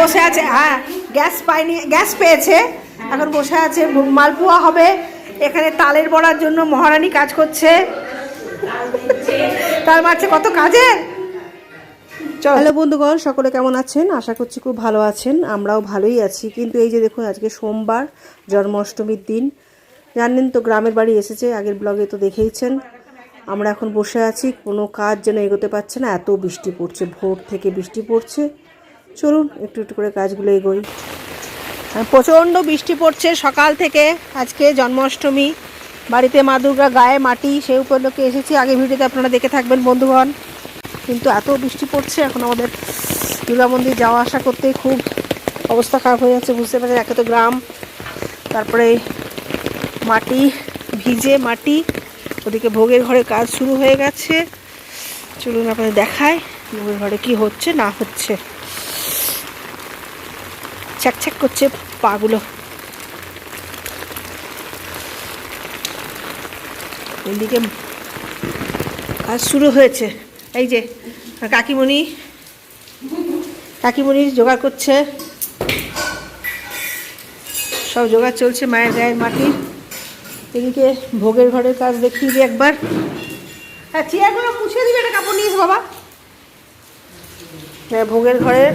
বসে আছে হ্যাঁ গ্যাস পায়নি গ্যাস পেয়েছে। এখন বসে আছে মালপোয়া হবে। এখানে তালের বড়ার জন্য মহারানী কাজ করছে। তার মাঝে কত কাজের হ্যালো বন্ধুগণ, সকলে কেমন আছেন? আশা করছি খুব ভালো আছেন। আমরাও ভালোই আছি। কিন্তু এই যে দেখুন, আজকে সোমবার, জন্মাষ্টমীর দিন। জানেন তো, গ্রামের বাড়ি এসেছে, আগের ব্লগে তো দেখেইছেন। আমরা এখন বসে আছি, কোনো কাজ যেন এগোতে পারছে না। এত বৃষ্টি পড়ছে, ভোর থেকে বৃষ্টি পড়ছে। চলুন, একটু একটু করে কাজগুলো এগোই। প্রচণ্ড বৃষ্টি পড়ছে সকাল থেকে। আজকে জন্মাষ্টমী। বাড়িতে মা দুর্গা গায়ে মাটি সেই উপলক্ষে এসেছি। আগে ভিডিওতে আপনারা দেখে থাকবেন, বন্ধুগণ। কিন্তু এত বৃষ্টি পড়ছে এখন আমাদের দুর্গা মন্দির যাওয়া আসা করতে খুব অবস্থা খারাপ হয়ে যাচ্ছে, বুঝতে পারছেন। একে তো গ্রাম, তারপরে মাটি ভিজে, মাটি, ওদিকে ভোগের ঘরে কাজ শুরু হয়ে গেছে। চলুন আপনাদের দেখায় ভোগের ঘরে কি হচ্ছে, না হচ্ছে। ছ্যাক করছে পাগুলো। এদিকে কাজ শুরু হয়েছে। এই যে, কাকিমণি কাকিমণি জোগাড় করছে। সব জোগাড় চলছে মায়ের গায়ের মাটি। এদিকে ভোগের ঘরের কাজ দেখিয়ে দিই একবার। হ্যাঁ চেয়ারগুলো মুছে দিবে একটা কাপড় নিয়েছে বাবা। হ্যাঁ ভোগের ঘরের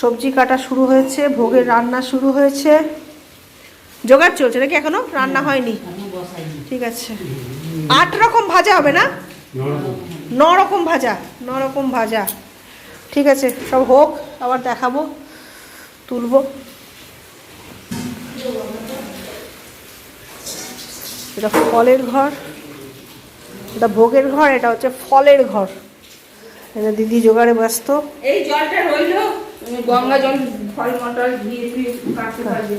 সবজি কাটা শুরু হয়েছে ভোগের রান্না শুরু হয়েছে। জোগাড় চলছে নাকি এখনও? রান্না হয়নি। ঠিক আছে। আট রকম ভাজা হবে না? ন রকম ভাজা ন রকম ভাজা। ঠিক আছে সব হোক আবার দেখাবো তুলব। এটা ফলের ঘর এটা ভোগের ঘর এটা হচ্ছে ফলের ঘর। এটা দিদি জোগাড়ে ব্যস্ত। এই জলটা রইল। গঙ্গা জল ফল মটর ধুয়ে ধুয়ে কাটতে পারবে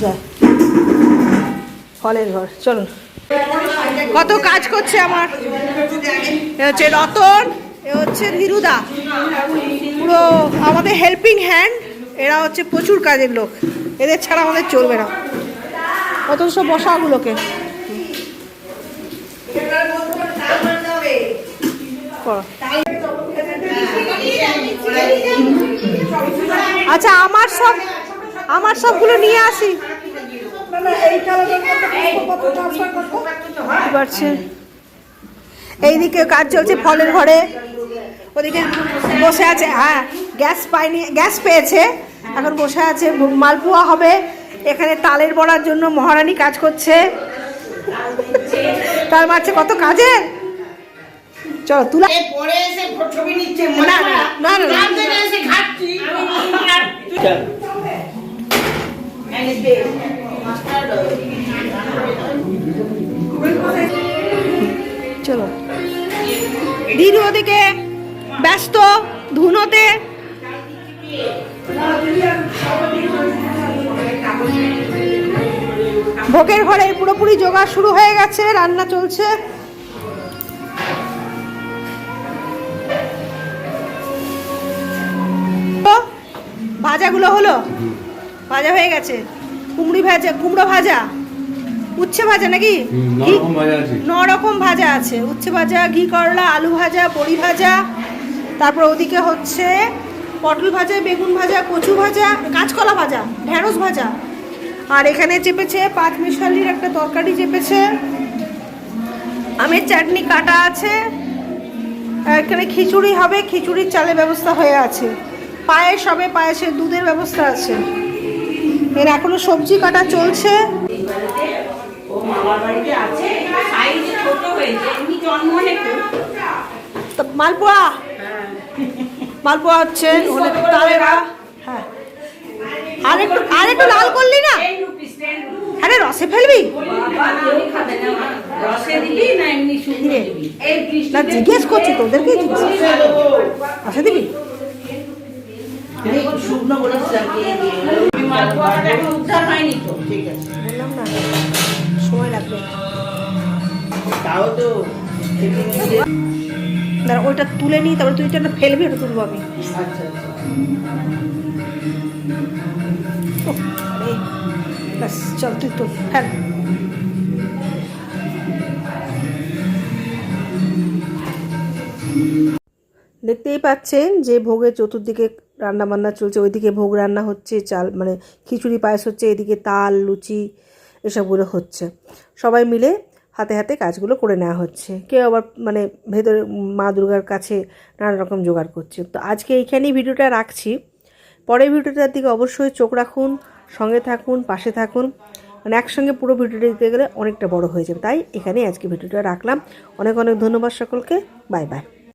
যায় ফলের ঘর চলুন। কত কাজ করছে আমার? এ হচ্ছে রতন এ হচ্ছে ধীরুদা পুরো আমাদের হেল্পিং হ্যান্ড এরা হচ্ছে প্রচুর কাজের লোক। এদের ছাড়া আমাদের চলবে না। অত সব বসাগুলোকে। করো। আচ্ছা আমার সব আমার সবগুলো নিয়ে আসি। এইদিকে কাজ চলছে ফলের ঘরে। ওদিকে বসে আছে হ্যাঁ গ্যাস পায়নি গ্যাস পেয়েছে। এখন বসে আছে, মালপোয়া হবে। এখানে তালের বড়ার জন্য মহারানী কাজ করছে। তার মাঝে কত কাজের? চলো তুলা পরে এসে ছবি নিচ্ছে না, না, না, না, না। গ্রাম থেকে এসে খাচ্ছি। এই দে, মাস্টার চলো। দিদি ওদিকে ব্যস্ত ধুনোতে। ভোগের ঘরে পুরোপুরি জোগাড় শুরু হয়ে গেছে রান্না চলছে। ভাজাগুলো হলো? ভাজা হয়ে গেছে। কুমড়ি ভাজা কুমড়ো ভাজা? উচ্ছে ভাজা নাকি? নরকম ভাজা আছে। ন রকম ভাজা আছে। উচ্ছে ভাজা ঘি করলা আলু ভাজা বড়ি ভাজা। তারপর ওদিকে হচ্ছে পটল ভাজা বেগুন ভাজা কচু ভাজা কাঁচকলা ভাজা ঢেঁড়স ভাজা। আর এখানে চেপেছে পাঁচ মিশালির একটা তরকারি চেপেছে। আমের চাটনি কাটা আছে। এখানে খিচুড়ি হবে খিচুড়ির চালের ব্যবস্থা হয়ে আছে। পায়েস হবে পায়েসের দুধের ব্যবস্থা আছে। এর এখনও সবজি কাটা চলছে। আছে। মালপোয়া। মালপোয়া হচ্ছে হ্যাঁ আর একটু আর একটু লাল করলি না? আরে রসে ফেলবি? না। জিজ্ঞেস করছি তোদেরকে জিজ্ঞেস রসে দিবি? শুকনো বলেছিলাম দিয়ে দিয়ে ওই মালপোয়াটা এখন উদ্ধার হয়নি তো। ঠিক আছে। বললাম না সময় লাগবে। তাও তো দাঁড়া ওইটা তুলে নিই তারপরে তুই এটা ফেলবি ওটা তুলবো আমি। আচ্ছা আচ্ছা। ব্যাস চল তুই তুল ফেল। দেখতেই পাচ্ছেন যে ভোগের চতুর্দিকে রান্না বান্না চলছে, ওইদিকে ভোগ রান্না হচ্ছে, চাল মানে খিচুড়ি, পায়েস হচ্ছে, এদিকে তাল, লুচি এসবগুলো হচ্ছে। সবাই মিলে হাতে হাতে কাজগুলো করে নেওয়া হচ্ছে। কেউ আবার মানে ভেতরে মা দুর্গার কাছে নানা রকম জোগাড় করছে। তো আজকে এইখানেই ভিডিওটা রাখছি। পরের ভিডিওটার দিকে অবশ্যই চোখ রাখুন, সঙ্গে থাকুন, পাশে থাকুন। মানে একসঙ্গে পুরো ভিডিওটা দিতে গেলে অনেকটা বড় হয়ে যাবে। তাই এখানেই আজকে ভিডিওটা রাখলাম। অনেক অনেক ধন্যবাদ সকলকে। Bye bye.